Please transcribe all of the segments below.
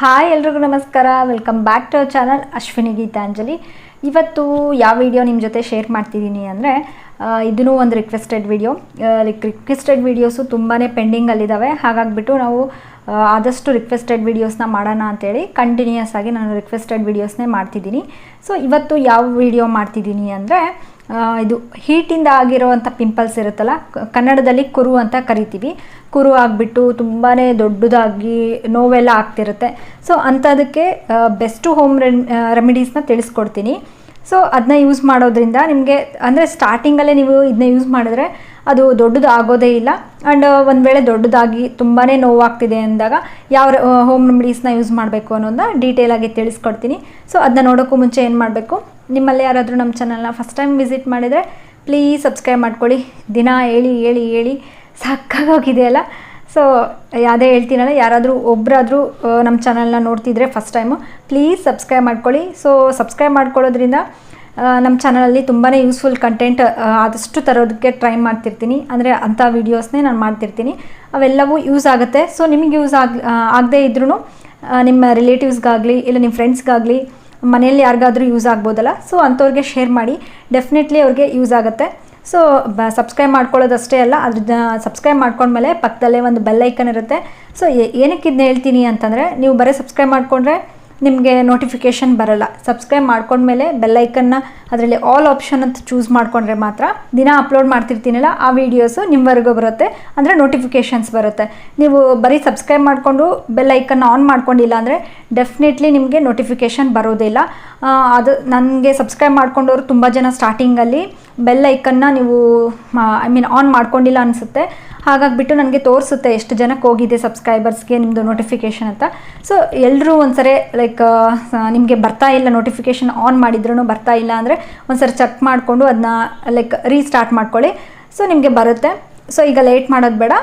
Hi ಎಲ್ರಿಗೂ ನಮಸ್ಕಾರ. Welcome back to our channel Ashwini Geetanjali ಇವತ್ತು ಯಾವ ವಿಡಿಯೋ ನಿಮ್ಮ ಜೊತೆ ಶೇರ್ ಮಾಡ್ತಿದ್ದೀನಿ ಅಂದರೆ ಇದೂ ಒಂದು requested video like requested videos ತುಂಬಾ ಪೆಂಡಿಂಗಲ್ಲಿದ್ದಾವೆ ಹಾಗಾಗಿಬಿಟ್ಟು ನಾವು ಆದಷ್ಟು ರಿಕ್ವೆಸ್ಟೆಡ್ ವೀಡಿಯೋಸ್ನ ಮಾಡೋಣ ಅಂತೇಳಿ ಕಂಟಿನ್ಯೂಸ್ ಆಗಿ ನಾನು ರಿಕ್ವೆಸ್ಟೆಡ್ ವೀಡಿಯೋಸ್ನೇ ಮಾಡ್ತಿದ್ದೀನಿ. ಸೊ ಇವತ್ತು ಯಾವ ವಿಡಿಯೋ ಮಾಡ್ತಿದ್ದೀನಿ ಅಂದರೆ ಇದು ಹೀಟಿಂದ ಆಗಿರುವಂಥ ಪಿಂಪಲ್ಸ್ ಇರುತ್ತಲ್ಲ ಕನ್ನಡದಲ್ಲಿ ಕುರು ಅಂತ ಕರಿತೀವಿ. ಕುರು ಆಗಿಬಿಟ್ಟು ತುಂಬಾ ದೊಡ್ಡದಾಗಿ ನೋವೆಲ್ಲ ಆಗ್ತಿರುತ್ತೆ. ಸೊ ಅಂಥದಕ್ಕೆ ಬೆಸ್ಟು ಹೋಮ್ ರೆಮ್ ರೆಮಿಡೀಸ್ನ ತಿಳಿಸ್ಕೊಡ್ತೀನಿ. ಸೊ ಅದನ್ನ ಯೂಸ್ ಮಾಡೋದ್ರಿಂದ ನಿಮಗೆ, ಅಂದರೆ ಸ್ಟಾರ್ಟಿಂಗಲ್ಲೇ ನೀವು ಇದನ್ನ ಯೂಸ್ ಮಾಡಿದ್ರೆ ಅದು ದೊಡ್ಡದು ಆಗೋದೇ ಇಲ್ಲ ಆ್ಯಂಡ್ ಒಂದು ವೇಳೆ ದೊಡ್ಡದಾಗಿ ತುಂಬಾ ನೋವಾಗ್ತಿದೆ ಅಂದಾಗ ಯಾವ ಹೋಮ್ ರೆಮಿಡೀಸ್ನ ಯೂಸ್ ಮಾಡಬೇಕು ಅನ್ನೋದನ್ನ ಡೀಟೇಲಾಗಿ ತಿಳಿಸ್ಕೊಡ್ತೀನಿ. ಸೊ ಅದನ್ನ ನೋಡೋಕ್ಕೂ ಮುಂಚೆ ಏನು ಮಾಡಬೇಕು? ನಿಮ್ಮಲ್ಲಿ ಯಾರಾದರೂ ನಮ್ಮ ಚಾನಲ್ನ ಫಸ್ಟ್ ಟೈಮ್ ವಿಸಿಟ್ ಮಾಡಿದರೆ ಪ್ಲೀಸ್ ಸಬ್ಸ್ಕ್ರೈಬ್ ಮಾಡ್ಕೊಳ್ಳಿ. ದಿನ ಹೇಳಿ ಹೇಳಿ ಹೇಳಿ ಸಾಕಾಗೋಗಿದೆಯಲ್ಲ ಸೊ ಯಾವುದೇ ಹೇಳ್ತೀನಲ್ಲ, ಯಾರಾದರೂ ಒಬ್ಬರಾದರೂ ನಮ್ಮ ಚಾನಲ್ನ ನೋಡ್ತಿದ್ರೆ ಫಸ್ಟ್ ಟೈಮು ಪ್ಲೀಸ್ ಸಬ್ಸ್ಕ್ರೈಬ್ ಮಾಡ್ಕೊಳ್ಳಿ. ಸೊ ಸಬ್ಸ್ಕ್ರೈಬ್ ಮಾಡ್ಕೊಳ್ಳೋದ್ರಿಂದ ನಮ್ಮ ಚಾನಲಲ್ಲಿ ತುಂಬಾ ಯೂಸ್ಫುಲ್ ಕಂಟೆಂಟ್ ಆದಷ್ಟು ತರೋದಕ್ಕೆ ಟ್ರೈ ಮಾಡ್ತಿರ್ತೀನಿ. ಅಂದರೆ ಅಂಥ ವೀಡಿಯೋಸ್ನೇ ನಾನು ಮಾಡ್ತಿರ್ತೀನಿ. ಅವೆಲ್ಲವೂ ಯೂಸ್ ಆಗುತ್ತೆ. ಸೊ ನಿಮಗೆ ಯೂಸ್ ಆಗ ಆಗದೇ ಇದ್ರೂ ನಿಮ್ಮ ರಿಲೇಟಿವ್ಸ್ಗಾಗಲಿ ಇಲ್ಲ ನಿಮ್ಮ ಫ್ರೆಂಡ್ಸ್ಗಾಗಲಿ ಮನೆಯಲ್ಲಿ ಯಾರಿಗಾದರೂ ಯೂಸ್ ಆಗ್ಬೋದಲ್ಲ? ಸೊ ಅಂಥವ್ರಿಗೆ ಶೇರ್ ಮಾಡಿ. ಡೆಫಿನೆಟ್ಲಿ ಅವ್ರಿಗೆ ಯೂಸ್ ಆಗುತ್ತೆ. ಸೊ ಸಬ್ಸ್ಕ್ರೈಬ್ ಮಾಡ್ಕೊಳ್ಳೋದಷ್ಟೇ ಅಲ್ಲ ಅದ್ರ ಸಬ್ಸ್ಕ್ರೈಬ್ ಮಾಡ್ಕೊಂಡ್ಮೇಲೆ ಪಕ್ಕದಲ್ಲೇ ಒಂದು ಬೆಲ್ಲೈಕನ್ ಇರುತ್ತೆ. ಸೊ ಏನಕ್ಕೆ ಇದನ್ನ ಹೇಳ್ತೀನಿ ಅಂತಂದರೆ, ನೀವು ಬರೀ ಸಬ್ಸ್ಕ್ರೈಬ್ ಮಾಡಿಕೊಂಡ್ರೆ ನಿಮಗೆ ನೋಟಿಫಿಕೇಷನ್ ಬರಲ್ಲ. ಸಬ್ಸ್ಕ್ರೈಬ್ ಮಾಡ್ಕೊಂಡ್ಮೇಲೆ ಬೆಲ್ಲೈಕನ್ನ ಅದರಲ್ಲಿ ಆಲ್ ಆಪ್ಷನ್ ಅಂತ ಚೂಸ್ ಮಾಡಿಕೊಂಡ್ರೆ ಮಾತ್ರ ದಿನ ಅಪ್ಲೋಡ್ ಮಾಡ್ತಿರ್ತೀನಲ್ಲ, ಆ ವೀಡಿಯೋಸು ನಿಮ್ಮವರೆಗೂ ಬರುತ್ತೆ. ಅಂದರೆ ನೋಟಿಫಿಕೇಷನ್ಸ್ ಬರುತ್ತೆ. ನೀವು ಬರೀ ಸಬ್ಸ್ಕ್ರೈಬ್ ಮಾಡಿಕೊಂಡು ಬೆಲ್ ಐಕನ್ನ ಆನ್ ಮಾಡ್ಕೊಂಡಿಲ್ಲ ಅಂದರೆ ಡೆಫಿನೆಟ್ಲಿ ನಿಮಗೆ ನೋಟಿಫಿಕೇಷನ್ ಬರೋದಿಲ್ಲ ಅದು ನನಗೆ ಸಬ್ಸ್ಕ್ರೈಬ್ ಮಾಡ್ಕೊಂಡವರು ತುಂಬ ಜನ ಸ್ಟಾರ್ಟಿಂಗಲ್ಲಿ ಬೆಲ್ ಐಕನ್ನ ನೀವು ಐ ಮೀನ್ ಆನ್ ಮಾಡ್ಕೊಂಡಿಲ್ಲ ಅನಿಸುತ್ತೆ. ಹಾಗಾಗಿಬಿಟ್ಟು ನನಗೆ ತೋರಿಸುತ್ತೆ ಎಷ್ಟು ಜನಕ್ಕೆ ಹೋಗಿದೆ ಸಬ್ಸ್ಕ್ರೈಬರ್ಸ್ಗೆ ನಿಮ್ಮದು ನೋಟಿಫಿಕೇಷನ್ ಅಂತ. ಸೊ ಎಲ್ಲರೂ ಒಂದ್ಸರಿ ಲೈಕ್ ನಿಮಗೆ ಬರ್ತಾ ಇಲ್ಲ ನೋಟಿಫಿಕೇಷನ್ ಆನ್ ಮಾಡಿದ್ರೂ ಬರ್ತಾ ಇಲ್ಲ ಅಂದರೆ ಒಂದ್ಸರಿ ಚೆಕ್ ಮಾಡಿಕೊಂಡು ಅದನ್ನ ಲೈಕ್ ರೀಸ್ಟಾರ್ಟ್ ಮಾಡ್ಕೊಳ್ಳಿ. ಸೊ ನಿಮಗೆ ಬರುತ್ತೆ. ಸೊ ಈಗ ಲೇಟ್ ಮಾಡೋದು ಬೇಡ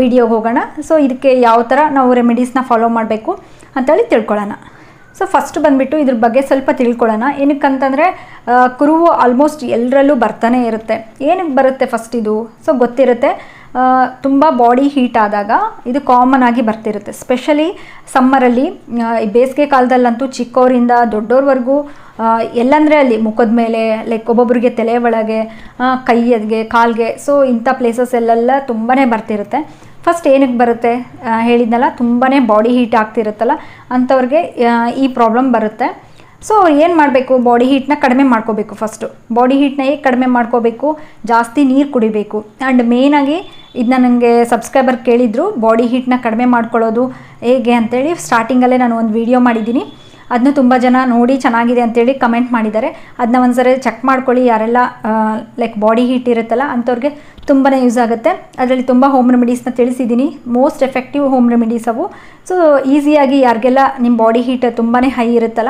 ವಿಡಿಯೋಗೆ ಹೋಗೋಣ. ಸೊ ಇದಕ್ಕೆ ಯಾವ ಥರ ನಾವು ರೆಮಿಡೀಸ್ನ ಫಾಲೋ ಮಾಡಬೇಕು ಅಂತೇಳಿ ತಿಳ್ಕೊಳ್ಳೋಣ. ಸೊ ಫಸ್ಟ್ ಬಂದುಬಿಟ್ಟು ಇದ್ರ ಬಗ್ಗೆ ಸ್ವಲ್ಪ ತಿಳ್ಕೊಳ್ಳೋಣ. ಏನಕ್ಕಂತಂದರೆ ಕುರುವು ಆಲ್ಮೋಸ್ಟ್ ಎಲ್ಲರಲ್ಲೂ ಬರ್ತಾನೆ ಇರುತ್ತೆ. ಏನಕ್ಕೆ ಬರುತ್ತೆ ಫಸ್ಟ್ ಇದು? ಸೊ ಗೊತ್ತಿರುತ್ತೆ. ತುಂಬ ಬಾಡಿ ಹೀಟ್ ಆದಾಗ ಇದು ಕಾಮನ್ ಆಗಿ ಬರ್ತಿರುತ್ತೆ. ಸ್ಪೆಷಲಿ ಸಮ್ಮರಲ್ಲಿ ಬೇಸಿಗೆ ಕಾಲದಲ್ಲಂತೂ ಚಿಕ್ಕವರಿಂದ ದೊಡ್ಡೋರ್ವರೆಗೂ ಎಲ್ಲಂದರೆ ಅಲ್ಲಿ ಮುಖದ ಮೇಲೆ ಲೈಕ್ ಒಬ್ಬೊಬ್ಬರಿಗೆ ತಲೆ ಒಳಗೆ ಕೈಯಗೆ ಕಾಲ್ಗೆ ಸೊ ಇಂಥ ಪ್ಲೇಸಸ್ ಎಲ್ಲೆಲ್ಲ ತುಂಬಾ ಬರ್ತಿರುತ್ತೆ. ಫಸ್ಟ್ ಏನಕ್ಕೆ ಬರುತ್ತೆ? ಹೇಳಿದ್ನಲ್ಲ ತುಂಬಾ ಬಾಡಿ ಹೀಟ್ ಆಗ್ತಿರುತ್ತಲ್ಲ, ಅಂಥವ್ರಿಗೆ ಈ ಪ್ರಾಬ್ಲಮ್ ಬರುತ್ತೆ. ಸೊ ಏನು ಮಾಡಬೇಕು? ಬಾಡಿ ಹೀಟ್ನ ಕಡಿಮೆ ಮಾಡ್ಕೋಬೇಕು ಫಸ್ಟು ಬಾಡಿ ಹೀಟ್ನ ಹೇಗೆ ಕಡಿಮೆ ಮಾಡ್ಕೋಬೇಕು? ಜಾಸ್ತಿ ನೀರು ಕುಡಿಬೇಕು. ಆ್ಯಂಡ್ ಮೇನಾಗಿ ಇದನ್ನ ನನಗೆ ಸಬ್ಸ್ಕ್ರೈಬರ್ ಕೇಳಿದ್ರು ಬಾಡಿ ಹೀಟ್ನ ಕಡಿಮೆ ಮಾಡ್ಕೊಳ್ಳೋದು ಹೇಗೆ ಅಂತೇಳಿ ಸ್ಟಾರ್ಟಿಂಗಲ್ಲೇ ನಾನು ಒಂದು ವಿಡಿಯೋ ಮಾಡಿದ್ದೀನಿ. ಅದನ್ನ ತುಂಬ ಜನ ನೋಡಿ ಚೆನ್ನಾಗಿದೆ ಅಂತೇಳಿ ಕಮೆಂಟ್ ಮಾಡಿದ್ದಾರೆ. ಅದನ್ನ ಒಂದ್ಸರಿ ಚೆಕ್ ಮಾಡ್ಕೊಳ್ಳಿ, ಯಾರೆಲ್ಲ ಲೈಕ್ ಬಾಡಿ ಹೀಟ್ ಇರುತ್ತಲ್ಲ ಅಂಥವ್ರಿಗೆ ತುಂಬಾ ಯೂಸ್ ಆಗುತ್ತೆ. ಅದರಲ್ಲಿ ತುಂಬ ಹೋಮ್ ರೆಮಿಡೀಸ್ನ ತಿಳಿಸಿದ್ದೀನಿ. ಮೋಸ್ಟ್ ಎಫೆಕ್ಟಿವ್ ಹೋಮ್ ರೆಮಿಡೀಸ್ ಅವು. ಸೊ ಈಸಿಯಾಗಿ ಯಾರಿಗೆಲ್ಲ ನಿಮ್ಮ ಬಾಡಿ ಹೀಟ್ ತುಂಬಾ ಹೈ ಇರುತ್ತಲ್ಲ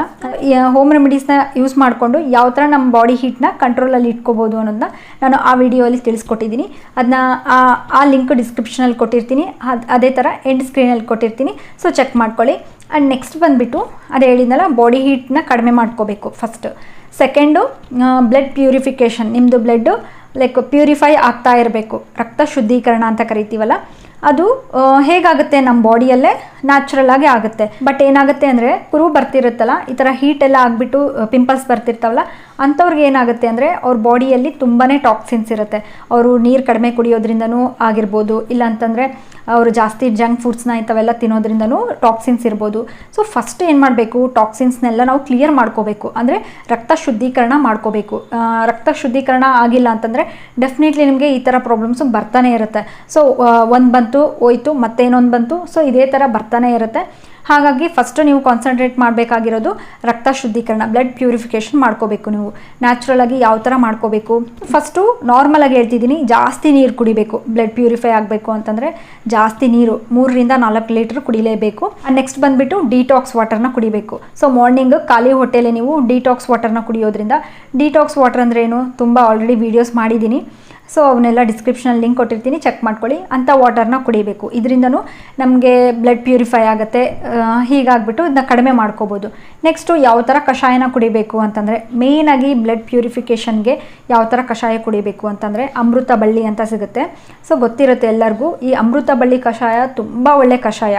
ಹೋಮ್ ರೆಮಿಡೀಸ್ನ ಯೂಸ್ ಮಾಡಿಕೊಂಡು ಯಾವ ಥರ ನಮ್ಮ ಬಾಡಿ ಹೀಟ್ನ ಕಂಟ್ರೋಲಲ್ಲಿ ಇಟ್ಕೋಬೋದು ಅನ್ನೋದನ್ನ ನಾನು ಆ ವಿಡಿಯೋಲಿ ತಿಳಿಸ್ಕೊಟ್ಟಿದ್ದೀನಿ. ಅದನ್ನ ಆ- ಲಿಂಕ್ ಡಿಸ್ಕ್ರಿಪ್ಷನಲ್ಲಿ ಕೊಟ್ಟಿರ್ತೀನಿ. ಅದೇ ಥರ ಎಂಡ್ ಸ್ಕ್ರೀನಲ್ಲಿ ಕೊಟ್ಟಿರ್ತೀನಿ. ಸೊ ಚೆಕ್ ಮಾಡ್ಕೊಳ್ಳಿ. ಆ್ಯಂಡ್ ನೆಕ್ಸ್ಟ್ ಬಂದುಬಿಟ್ಟು ಅದು ಹೇಳಿದ್ನಲ್ಲ ಬಾಡಿ ಹೀಟ್ನ ಕಡಿಮೆ ಮಾಡ್ಕೋಬೇಕು ಫಸ್ಟ್ ಸೆಕೆಂಡು ಬ್ಲಡ್ ಪ್ಯೂರಿಫಿಕೇಷನ್ ನಿಮ್ಮದು ಬ್ಲಡ್ಡು ಲೈಕ್ ಪ್ಯೂರಿಫೈ ಆಗ್ತಾ ಇರಬೇಕು. ರಕ್ತ ಶುದ್ಧೀಕರಣ ಅಂತ ಕರಿತೀವಲ್ಲ, ಅದು ಹೇಗಾಗುತ್ತೆ ನಮ್ಮ ಬಾಡಿಯಲ್ಲೇ ನ್ಯಾಚುರಲ್ ಆಗಿ ಆಗುತ್ತೆ. ಬಟ್ ಏನಾಗುತ್ತೆ ಅಂದರೆ ಕುರು ಬರ್ತಿರುತ್ತಲ್ಲ, ಈ ಥರ ಹೀಟ್ ಎಲ್ಲ ಆಗಿಬಿಟ್ಟು ಪಿಂಪಲ್ಸ್ ಬರ್ತಿರ್ತಾವಲ್ಲ ಅಂಥವ್ರಿಗೆ ಏನಾಗುತ್ತೆ ಅಂದರೆ ಅವ್ರ ಬಾಡಿಯಲ್ಲಿ ತುಂಬಾ ಟಾಕ್ಸಿನ್ಸ್ ಇರುತ್ತೆ. ಅವರು ನೀರು ಕಡಿಮೆ ಕುಡಿಯೋದ್ರಿಂದನೂ ಆಗಿರ್ಬೋದು ಇಲ್ಲ ಅಂತಂದರೆ ಅವರು ಜಾಸ್ತಿ ಜಂಕ್ ಫುಡ್ಸ್ನ ಇಂಥವೆಲ್ಲ ತಿನ್ನೋದ್ರಿಂದನೂ ಟಾಕ್ಸಿನ್ಸ್ ಇರ್ಬೋದು. ಸೊ ಫಸ್ಟ್ ಏನು ಮಾಡಬೇಕು ಟಾಕ್ಸಿನ್ಸ್ನೆಲ್ಲ ನಾವು ಕ್ಲಿಯರ್ ಮಾಡ್ಕೋಬೇಕು. ಅಂದರೆ ರಕ್ತ ಶುದ್ಧೀಕರಣ ಮಾಡ್ಕೋಬೇಕು. ರಕ್ತ ಶುದ್ಧೀಕರಣ ಆಗಿಲ್ಲ ಅಂತಂದರೆ ಡೆಫಿನೆಟ್ಲಿ ನಿಮಗೆ ಈ ಥರ ಪ್ರಾಬ್ಲಮ್ಸು ಬರ್ತಾನೆ ಇರುತ್ತೆ. ಸೊ ಒಂದು ಬಂತು ಹೋಯ್ತು ಇನ್ನೊಂದು ಬಂತು ಸೊ ಇದೇ ಥರ ಬರ್ತಾನೆ ಇರುತ್ತೆ. ಹಾಗಾಗಿ ಫಸ್ಟು ನೀವು ಕಾನ್ಸಂಟ್ರೇಟ್ ಮಾಡಬೇಕಾಗಿರೋದು ರಕ್ತ ಶುದ್ಧೀಕರಣ ಬ್ಲಡ್ ಪ್ಯೂರಿಫಿಕೇಷನ್ ಮಾಡ್ಕೋಬೇಕು ನೀವು. ನ್ಯಾಚುರಲ್ ಆಗಿ ಯಾವ ಥರ ಮಾಡ್ಕೋಬೇಕು? ಫಸ್ಟು ನಾರ್ಮಲ್ ಆಗಿ ಹೇಳ್ತಿದ್ದೀನಿ, ಜಾಸ್ತಿ ನೀರು ಕುಡಿಬೇಕು. ಬ್ಲಡ್ ಪ್ಯೂರಿಫೈ ಆಗಬೇಕು ಅಂತಂದರೆ ಜಾಸ್ತಿ ನೀರು, ಮೂರರಿಂದ ನಾಲ್ಕು ಲೀಟ್ರ್ ಕುಡಿಲೇಬೇಕು. ನೆಕ್ಸ್ಟ್ ಬಂದುಬಿಟ್ಟು ಡಿಟಾಕ್ಸ್ ವಾಟರ್ನ ಕುಡಿಬೇಕು. ಸೊ ಮಾರ್ನಿಂಗ್ ಖಾಲಿ ಹೊಟ್ಟೆಲೆ ನೀವು ಡಿಟಾಕ್ಸ್ ವಾಟರ್ನ ಕುಡಿಯೋದ್ರಿಂದ ಡಿಟಾಕ್ಸ್ ವಾಟರ್ ಅಂದ್ರೇನು ತುಂಬ ಆಲ್ರೆಡಿ ವೀಡಿಯೋಸ್ ಮಾಡಿದ್ದೀನಿ. ಸೊ ಅವನ್ನೆಲ್ಲ ಡಿಸ್ಕ್ರಿಪ್ಷನಲ್ಲಿ ಲಿಂಕ್ ಕೊಟ್ಟಿರ್ತೀನಿ. ಚೆಕ್ ಮಾಡ್ಕೊಳ್ಳಿ. ಅಂಥ ವಾಟರ್ನ ಕುಡಿಬೇಕು. ಇದರಿಂದನೂ ನಮಗೆ ಬ್ಲಡ್ ಪ್ಯೂರಿಫೈ ಆಗುತ್ತೆ. ಹೀಗಾಗ್ಬಿಟ್ಟು ಇದನ್ನ ಕಡಿಮೆ ಮಾಡ್ಕೋಬೋದು. ನೆಕ್ಸ್ಟು ಯಾವ ಥರ ಕಷಾಯನ ಕುಡಿಬೇಕು ಅಂತಂದರೆ ಮೇಯ್ನಾಗಿ ಬ್ಲಡ್ ಪ್ಯೂರಿಫಿಕೇಷನ್ಗೆ ಯಾವ ಥರ ಕಷಾಯ ಕುಡಿಬೇಕು ಅಂತಂದರೆ, ಅಮೃತ ಬಳ್ಳಿ ಅಂತ ಸಿಗುತ್ತೆ. ಸೊ ಗೊತ್ತಿರುತ್ತೆ ಎಲ್ಲರಿಗೂ, ಈ ಅಮೃತ ಬಳ್ಳಿ ಕಷಾಯ ತುಂಬ ಒಳ್ಳೆ ಕಷಾಯ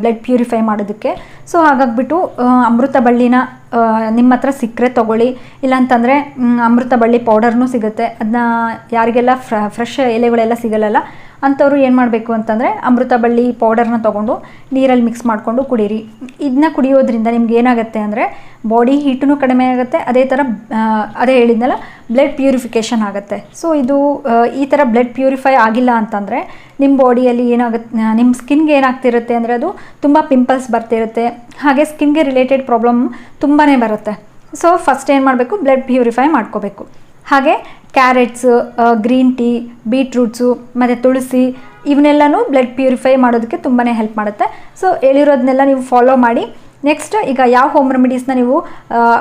ಬ್ಲಡ್ ಪ್ಯೂರಿಫೈ ಮಾಡೋದಕ್ಕೆ. ಸೊ ಹಾಗಾಗ್ಬಿಟ್ಟು ಅಮೃತ ಬಳ್ಳಿನ ನಿಮ್ಮ ಹತ್ರ ಸಿಕ್ಕರೆ ತೊಗೊಳ್ಳಿ. ಇಲ್ಲಾಂತಂದರೆ ಅಮೃತ ಬಳ್ಳಿ ಪೌಡರ್ನೂ ಸಿಗುತ್ತೆ. ಅದನ್ನ ಯಾರಿಗೆಲ್ಲ ಫ್ರೆಶ್ ಎಲೆಗಳೆಲ್ಲ ಸಿಗಲ್ಲಲ್ಲ ಅಂಥವ್ರು ಏನು ಮಾಡಬೇಕು ಅಂತಂದರೆ ಅಮೃತ ಬಳ್ಳಿ ಪೌಡರ್ನ ತೊಗೊಂಡು ನೀರಲ್ಲಿ ಮಿಕ್ಸ್ ಮಾಡಿಕೊಂಡು ಕುಡೀರಿ. ಇದನ್ನ ಕುಡಿಯೋದ್ರಿಂದ ನಿಮ್ಗೆ ಏನಾಗುತ್ತೆ ಅಂದರೆ ಬಾಡಿ ಹೀಟೂ ಕಡಿಮೆ ಆಗುತ್ತೆ. ಅದೇ ಥರ ಅದೇ ಹೇಳಿದ್ನಲ್ಲ ಬ್ಲಡ್ ಪ್ಯೂರಿಫಿಕೇಷನ್ ಆಗುತ್ತೆ. ಸೊ ಇದು ಈ ಥರ ಬ್ಲಡ್ ಪ್ಯೂರಿಫೈ ಆಗಿಲ್ಲ ಅಂತಂದರೆ ನಿಮ್ಮ ಬಾಡಿಯಲ್ಲಿ ಏನಾಗುತ್ತೆ ನಿಮ್ಮ ಸ್ಕಿನ್ಗೆ ಏನಾಗ್ತಿರುತ್ತೆ ಅಂದರೆ ಅದು ತುಂಬ ಪಿಂಪಲ್ಸ್ ಬರ್ತಿರುತ್ತೆ. ಹಾಗೆ ಸ್ಕಿನ್ಗೆ ರಿಲೇಟೆಡ್ ಪ್ರಾಬ್ಲಮ್ ತುಂಬಾ ಬರುತ್ತೆ. ಸೊ ಫಸ್ಟ್ ಏನು ಮಾಡಬೇಕು? ಬ್ಲಡ್ ಪ್ಯೂರಿಫೈ ಮಾಡ್ಕೋಬೇಕು. ಹಾಗೆ ಕ್ಯಾರೆಟ್ಸು ಗ್ರೀನ್ ಟೀ ಬೀಟ್ರೂಟ್ಸು ಮತ್ತು ತುಳಸಿ, ಇವನ್ನೆಲ್ಲನೂ ಬ್ಲಡ್ ಪ್ಯೂರಿಫೈ ಮಾಡೋದಕ್ಕೆ ತುಂಬಾ ಹೆಲ್ಪ್ ಮಾಡುತ್ತೆ. ಸೊ ಹೇಳಿರೋದನ್ನೆಲ್ಲ ನೀವು ಫಾಲೋ ಮಾಡಿ. ನೆಕ್ಸ್ಟ್ ಈಗ ಯಾವ ಹೋಮ್ ರೆಮಿಡೀಸ್ನ ನೀವು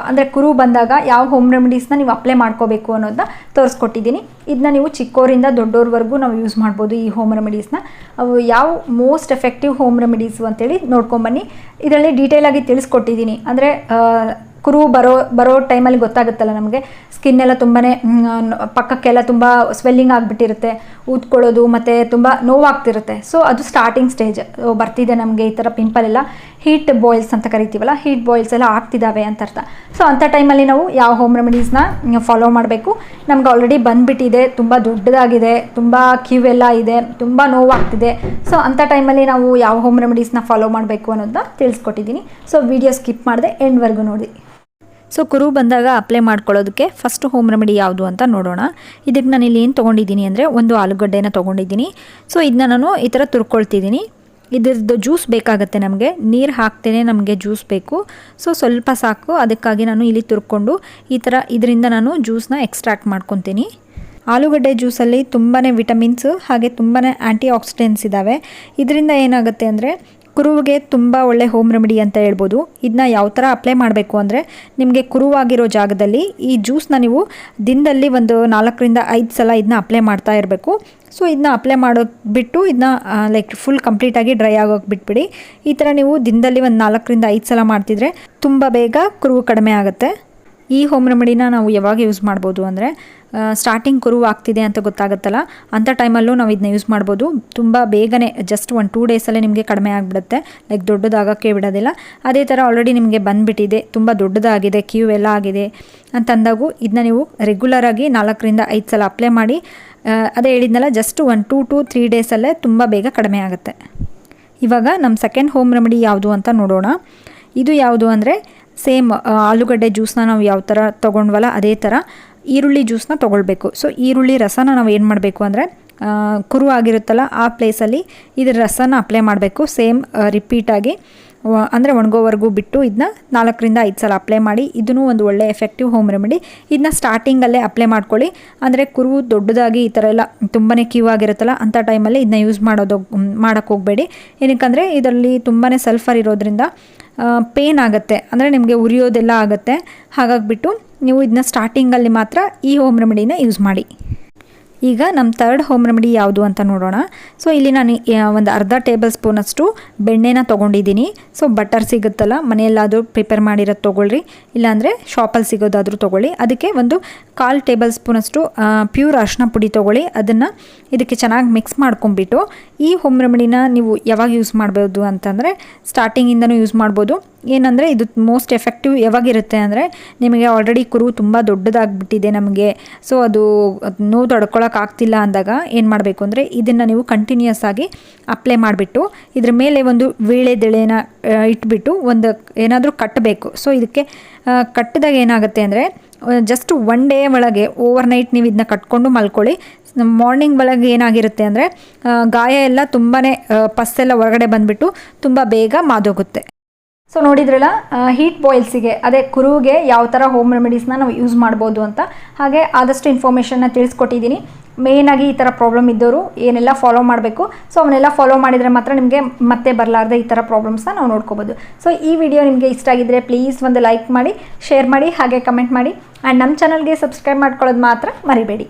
ಅಂದರೆ ಕುರು ಬಂದಾಗ ಯಾವ ಹೋಮ್ ರೆಮಿಡೀಸ್ನ ನೀವು ಅಪ್ಲೈ ಮಾಡ್ಕೋಬೇಕು ಅನ್ನೋದನ್ನ ತೋರಿಸ್ಕೊಟ್ಟಿದ್ದೀನಿ. ಇದನ್ನ ನೀವು ಚಿಕ್ಕೋರಿಂದ ದೊಡ್ಡೋರ್ವರೆಗೂ ನಾವು ಯೂಸ್ ಮಾಡ್ಬೋದು ಈ ಹೋಮ್ ರೆಮಿಡೀಸ್ನ ಅವು ಯಾವ ಮೋಸ್ಟ್ ಎಫೆಕ್ಟಿವ್ ಹೋಮ್ ರೆಮಿಡೀಸು ಅಂತೇಳಿ ನೋಡ್ಕೊಂಬನ್ನಿ ಇದರಲ್ಲಿ ಡೀಟೇಲಾಗಿ ತಿಳಿಸ್ಕೊಟ್ಟಿದ್ದೀನಿ. ಅಂದರೆ ಕುರು ಬರೋ ಬರೋ ಟೈಮಲ್ಲಿ ಗೊತ್ತಾಗುತ್ತಲ್ಲ ನಮಗೆ? ಸ್ಕಿನ್ ಎಲ್ಲ ತುಂಬಾ ಪಕ್ಕಕ್ಕೆಲ್ಲ ತುಂಬ ಸ್ವೆಲ್ಲಿಂಗ್ ಆಗಿಬಿಟ್ಟಿರುತ್ತೆ. ಊದ್ಕೊಳ್ಳೋದು ಮತ್ತು ತುಂಬ ನೋವಾಗ್ತಿರುತ್ತೆ. ಸೊ ಅದು ಸ್ಟಾರ್ಟಿಂಗ್ ಸ್ಟೇಜ್ ಬರ್ತಿದೆ ನಮಗೆ ಈ ಥರ ಪಿಂಪಲ್ ಎಲ್ಲ. ಹೀಟ್ ಬಾಯ್ಲ್ಸ್ ಅಂತ ಕರಿತೀವಲ್ಲ ಹೀಟ್ ಬಾಯ್ಲ್ಸ್ ಎಲ್ಲ ಆಗ್ತಿದ್ದಾವೆ ಅಂತ ಅರ್ಥ. ಸೊ ಅಂಥ ಟೈಮಲ್ಲಿ ನಾವು ಯಾವ ಹೋಮ್ ರೆಮಿಡೀಸ್ನ ಫಾಲೋ ಮಾಡಬೇಕು. ನಮ್ಗೆ ಆಲ್ರೆಡಿ ಬಂದುಬಿಟ್ಟಿದೆ, ತುಂಬ ದೊಡ್ಡದಾಗಿದೆ, ತುಂಬ ಕ್ಯೂ ಎಲ್ಲ ಇದೆ, ತುಂಬ ನೋವಾಗ್ತಿದೆ. ಸೊ ಅಂಥ ಟೈಮಲ್ಲಿ ನಾವು ಯಾವ ಹೋಮ್ ರೆಮಿಡೀಸ್ನ ಫಾಲೋ ಮಾಡಬೇಕು ಅನ್ನೋದನ್ನ ತಿಳಿಸ್ಕೊಟ್ಟಿದ್ದೀನಿ. ಸೊ ವಿಡಿಯೋ ಸ್ಕಿಪ್ ಮಾಡಿದೆ ಎಂಡ್ವರೆಗೂ ನೋಡಿ. ಸೊ ಕುರು ಬಂದಾಗ ಅಪ್ಲೈ ಮಾಡ್ಕೊಳ್ಳೋದಕ್ಕೆ ಫಸ್ಟ್ ಹೋಮ್ ರೆಮಿಡಿ ಯಾವುದು ಅಂತ ನೋಡೋಣ. ಇದಕ್ಕೆ ನಾನು ಇಲ್ಲಿ ಏನು ತೊಗೊಂಡಿದ್ದೀನಿ ಅಂದರೆ ಒಂದು ಆಲೂಗಡ್ಡೆನ ತೊಗೊಂಡಿದ್ದೀನಿ. ಸೊ ಇದನ್ನ ನಾನು ಈ ಥರ ತುರ್ಕೊಳ್ತಿದ್ದೀನಿ. ಇದ್ರದ್ದು ಜ್ಯೂಸ್ ಬೇಕಾಗುತ್ತೆ ನಮಗೆ. ನೀರು ಹಾಕ್ತೇನೆ ನಮಗೆ ಜ್ಯೂಸ್ ಬೇಕು. ಸೊ ಸ್ವಲ್ಪ ಸಾಕು. ಅದಕ್ಕಾಗಿ ನಾನು ಇಲ್ಲಿ ತುರ್ಕೊಂಡು ಈ ಥರ ಇದರಿಂದ ನಾನು ಜ್ಯೂಸ್ನ ಎಕ್ಸ್ಟ್ರಾಕ್ಟ್ ಮಾಡ್ಕೊತೀನಿ. ಆಲೂಗಡ್ಡೆ ಜ್ಯೂಸಲ್ಲಿ ತುಂಬಾ ವಿಟಮಿನ್ಸ್ ಹಾಗೆ ತುಂಬಾ ಆ್ಯಂಟಿ ಆಕ್ಸಿಡೆಂಟ್ಸ್ ಇದ್ದಾವೆ ಇದರಿಂದ ಏನಾಗುತ್ತೆ ಅಂದರೆ ಕುರುವಿಗೆ ತುಂಬ ಒಳ್ಳೆ ಹೋಮ್ ರೆಮಿಡಿ ಅಂತ ಹೇಳ್ಬೋದು. ಇದನ್ನ ಯಾವ ಥರ ಅಪ್ಲೈ ಮಾಡಬೇಕು ಅಂದರೆ ನಿಮಗೆ ಕುರುವಾಗಿರೋ ಜಾಗದಲ್ಲಿ ಈ ಜ್ಯೂಸ್ನ ನೀವು ದಿನದಲ್ಲಿ ಒಂದು ನಾಲ್ಕರಿಂದ ಐದು ಸಲ ಇದನ್ನ ಅಪ್ಲೈ ಮಾಡ್ತಾ ಇರಬೇಕು. ಸೊ ಇದನ್ನ ಅಪ್ಲೈ ಮಾಡೋದು ಬಿಟ್ಟು ಇದನ್ನ ಲೈಕ್ ಫುಲ್ ಕಂಪ್ಲೀಟಾಗಿ ಡ್ರೈ ಆಗೋಕೆ ಬಿಟ್ಬಿಡಿ. ಈ ಥರ ನೀವು ದಿನದಲ್ಲಿ ಒಂದು ನಾಲ್ಕರಿಂದ ಐದು ಸಲ ಮಾಡ್ತಿದ್ರೆ ತುಂಬ ಬೇಗ ಕುರುವು ಕಡಿಮೆ ಆಗುತ್ತೆ. ಈ ಹೋಮ್ ರೆಮಿಡಿನ ನಾವು ಯಾವಾಗ ಯೂಸ್ ಮಾಡ್ಬೋದು ಅಂದರೆ ಸ್ಟಾರ್ಟಿಂಗ್ ಕುರುವು ಆಗ್ತಿದೆ ಅಂತ ಗೊತ್ತಾಗುತ್ತಲ್ಲ ಅಂಥ ಟೈಮಲ್ಲೂ ನಾವು ಇದನ್ನ ಯೂಸ್ ಮಾಡ್ಬೋದು. ತುಂಬ ಬೇಗನೆ ಜಸ್ಟ್ ಒಂದು ಟೂ ಡೇಸಲ್ಲೇ ನಿಮಗೆ ಕಡಿಮೆ ಆಗಿಬಿಡುತ್ತೆ. ಲೈಕ್ ದೊಡ್ಡದಾಗೋಕ್ಕೆ ಬಿಡೋದಿಲ್ಲ. ಅದೇ ಥರ ಆಲ್ರೆಡಿ ನಿಮಗೆ ಬಂದುಬಿಟ್ಟಿದೆ, ತುಂಬ ದೊಡ್ಡದಾಗಿದೆ ಕ್ಯೂ ಎಲ್ಲ ಆಗಿದೆ ಅಂತಂದಾಗೂ ಇದನ್ನ ನೀವು ರೆಗ್ಯುಲರಾಗಿ ನಾಲ್ಕರಿಂದ ಐದು ಸಲ ಅಪ್ಲೈ ಮಾಡಿ ಅದೇ ಹೇಳಿದ್ನಲ್ಲ ಜಸ್ಟ್ ಒಂದು ಟೂ ಟು ತ್ರೀ ಡೇಸಲ್ಲೇ ತುಂಬ ಬೇಗ ಕಡಿಮೆ ಆಗುತ್ತೆ. ಇವಾಗ ನಮ್ಮ ಸೆಕೆಂಡ್ ಹೋಮ್ ರೆಮಿಡಿ ಯಾವುದು ಅಂತ ನೋಡೋಣ. ಇದು ಯಾವುದು ಅಂದರೆ ಸೇಮ್ ಆಲೂಗಡ್ಡೆ ಜ್ಯೂಸ್ನ ನಾವು ಯಾವ ಥರ ತೊಗೊಂಡ್ವಲ್ಲ ಅದೇ ಥರ ಈರುಳ್ಳಿ ಜ್ಯೂಸ್ನ ತೊಗೊಳ್ಬೇಕು. ಸೊ ಈರುಳ್ಳಿ ರಸನ ನಾವು ಏನು ಮಾಡಬೇಕು ಅಂದರೆ ಕುರು ಆಗಿರುತ್ತಲ್ಲ ಆ ಪ್ಲೇಸಲ್ಲಿ ಇದ್ರ ರಸನ ಅಪ್ಲೈ ಮಾಡಬೇಕು. ಸೇಮ್ ರಿಪೀಟಾಗಿ ಅಂದರೆ ಒಣಗೋವರೆಗೂ ಬಿಟ್ಟು ಇದನ್ನ ನಾಲ್ಕರಿಂದ ಐದು ಸಲ ಅಪ್ಲೈ ಮಾಡಿ ಇದೂ ಒಂದು ಒಳ್ಳೆ ಎಫೆಕ್ಟಿವ್ ಹೋಮ್ ರೆಮಿಡಿ ಇದನ್ನ ಸ್ಟಾರ್ಟಿಂಗಲ್ಲೇ ಅಪ್ಲೈ ಮಾಡ್ಕೊಳ್ಳಿ. ಅಂದರೆ ಕುರು ದೊಡ್ಡದಾಗಿ ಈ ಥರ ಎಲ್ಲ ತುಂಬಾ ಕ್ಯೂ ಆಗಿರುತ್ತಲ್ಲ ಅಂಥ ಟೈಮಲ್ಲಿ ಇದನ್ನ ಯೂಸ್ ಮಾಡೋದು ಮಾಡೋಕ್ಕೆ ಹೋಗಬೇಡಿ. ಏನಕ್ಕಂದರೆ ಇದರಲ್ಲಿ ತುಂಬಾ ಸಲ್ಫರ್ ಇರೋದ್ರಿಂದ ಪೇನ್ ಆಗುತ್ತೆ. ಅಂದರೆ ನಿಮಗೆ ಉರಿಯೋದೆಲ್ಲ ಆಗುತ್ತೆ. ಹಾಗಾಗಿಬಿಟ್ಟು ನೀವು ಇದನ್ನ ಸ್ಟಾರ್ಟಿಂಗಲ್ಲಿ ಮಾತ್ರ ಈ ಹೋಮ್ ರೆಮಿಡಿನ ಯೂಸ್ ಮಾಡಿ. ಈಗ ನಮ್ಮ ತರ್ಡ್ ಹೋಮ್ ರೆಮಿಡಿ ಯಾವುದು ಅಂತ ನೋಡೋಣ. ಸೊ ಇಲ್ಲಿ ನಾನು ಒಂದು ಅರ್ಧ ಟೇಬಲ್ ಸ್ಪೂನಷ್ಟು ಬೆಣ್ಣೆನ ತೊಗೊಂಡಿದ್ದೀನಿ. ಸೊ ಬಟರ್ ಸಿಗುತ್ತಲ್ಲ, ಮನೆಯಲ್ಲಾದರೂ ಪ್ರಿಪೇರ್ ಮಾಡಿರೋದು ತೊಗೊಳ್ರಿ. ಇಲ್ಲಾಂದರೆ ಶಾಪಲ್ಲಿ ಸಿಗೋದಾದರೂ ತೊಗೊಳ್ಳಿ. ಅದಕ್ಕೆ ಒಂದು ಕಾಲು ಟೇಬಲ್ ಸ್ಪೂನಷ್ಟು ಪ್ಯೂರ್ ಅರಿಶಿನ ಪುಡಿ ತೊಗೊಳ್ಳಿ. ಅದನ್ನು ಇದಕ್ಕೆ ಚೆನ್ನಾಗಿ ಮಿಕ್ಸ್ ಮಾಡ್ಕೊಂಬಿಟ್ಟು ಈ ಹೋಮ್ ರೆಮಿಡಿನ ನೀವು ಯಾವಾಗ ಯೂಸ್ ಮಾಡ್ಬೋದು ಅಂತಂದರೆ ಸ್ಟಾರ್ಟಿಂಗಿಂದನೂ ಯೂಸ್ ಮಾಡ್ಬೋದು. ಏನಂದರೆ ಇದು ಮೋಸ್ಟ್ ಎಫೆಕ್ಟಿವ್ ಯಾವಾಗಿರುತ್ತೆ ಅಂದರೆ ನಿಮಗೆ ಆಲ್ರೆಡಿ ಕುರು ತುಂಬ ದೊಡ್ಡದಾಗ್ಬಿಟ್ಟಿದೆ ನಮಗೆ. ಸೊ ಅದು ನೋವು ತಡ್ಕೊಳಕ್ಕಾಗ್ತಿಲ್ಲ ಅಂದಾಗ ಏನು ಮಾಡಬೇಕು ಅಂದರೆ ಇದನ್ನು ನೀವು ಕಂಟಿನ್ಯೂಸ್ ಆಗಿ ಅಪ್ಲೈ ಮಾಡಿಬಿಟ್ಟು ಇದ್ರ ಮೇಲೆ ಒಂದು ವೀಳೆದೆಳೆನ ಇಟ್ಬಿಟ್ಟು ಒಂದು ಏನಾದರೂ ಕಟ್ಟಬೇಕು ಸೊ ಇದಕ್ಕೆ ಕಟ್ಟಿದಾಗ ಏನಾಗುತ್ತೆ ಅಂದರೆ ಜಸ್ಟ್ ಒನ್ ಡೇ ಒಳಗೆ ಓವರ್ ನೈಟ್ ನೀವು ಇದನ್ನ ಕಟ್ಕೊಂಡು ಮಲ್ಕೊಳ್ಳಿ. ಮಾರ್ನಿಂಗ್ ಒಳಗೆ ಏನಾಗಿರುತ್ತೆ ಅಂದರೆ ಗಾಯ ಎಲ್ಲ ತುಂಬಾ ಪಸ್ಸೆಲ್ಲ ಹೊರಗಡೆ ಬಂದುಬಿಟ್ಟು ತುಂಬ ಬೇಗ ಮಾದೋಗುತ್ತೆ. ಸೊ ನೋಡಿದ್ರಲ್ಲ ಹೀಟ್ ಬಾಯ್ಲ್ಸಿಗೆ ಅದೇ ಕುರುಗೆ ಯಾವ ಥರ ಹೋಮ್ ರೆಮಿಡೀಸ್ನ ನಾವು ಯೂಸ್ ಮಾಡ್ಬೋದು ಅಂತ. ಹಾಗೆ ಆದಷ್ಟು ಇನ್ಫಾರ್ಮೇಷನ್ನ ತಿಳಿಸ್ಕೊಟ್ಟಿದ್ದೀನಿ. ಮೇಯ್ನಾಗಿ ಈ ಥರ ಪ್ರಾಬ್ಲಮ್ ಇದ್ದವರು ಏನೆಲ್ಲ ಫಾಲೋ ಮಾಡಬೇಕು. ಸೊ ಅವನ್ನೆಲ್ಲ ಫಾಲೋ ಮಾಡಿದರೆ ಮಾತ್ರ ನಿಮಗೆ ಮತ್ತೆ ಬರಲಾರ್ದೆ ಈ ಥರ ಪ್ರಾಬ್ಲಮ್ಸ್ನ ನಾವು ನೋಡ್ಕೋಬೋದು. ಸೊ ಈ ವಿಡಿಯೋ ನಿಮಗೆ ಇಷ್ಟ ಆಗಿದ್ದರೆ ಪ್ಲೀಸ್ ಒಂದು ಲೈಕ್ ಮಾಡಿ ಶೇರ್ ಮಾಡಿ, ಹಾಗೆ ಕಮೆಂಟ್ ಮಾಡಿ. ಆ್ಯಂಡ್ ನಮ್ಮ ಚಾನಲ್ಗೆ ಸಬ್ಸ್ಕ್ರೈಬ್ ಮಾಡ್ಕೊಳ್ಳೋದು ಮಾತ್ರ ಮರಿಬೇಡಿ.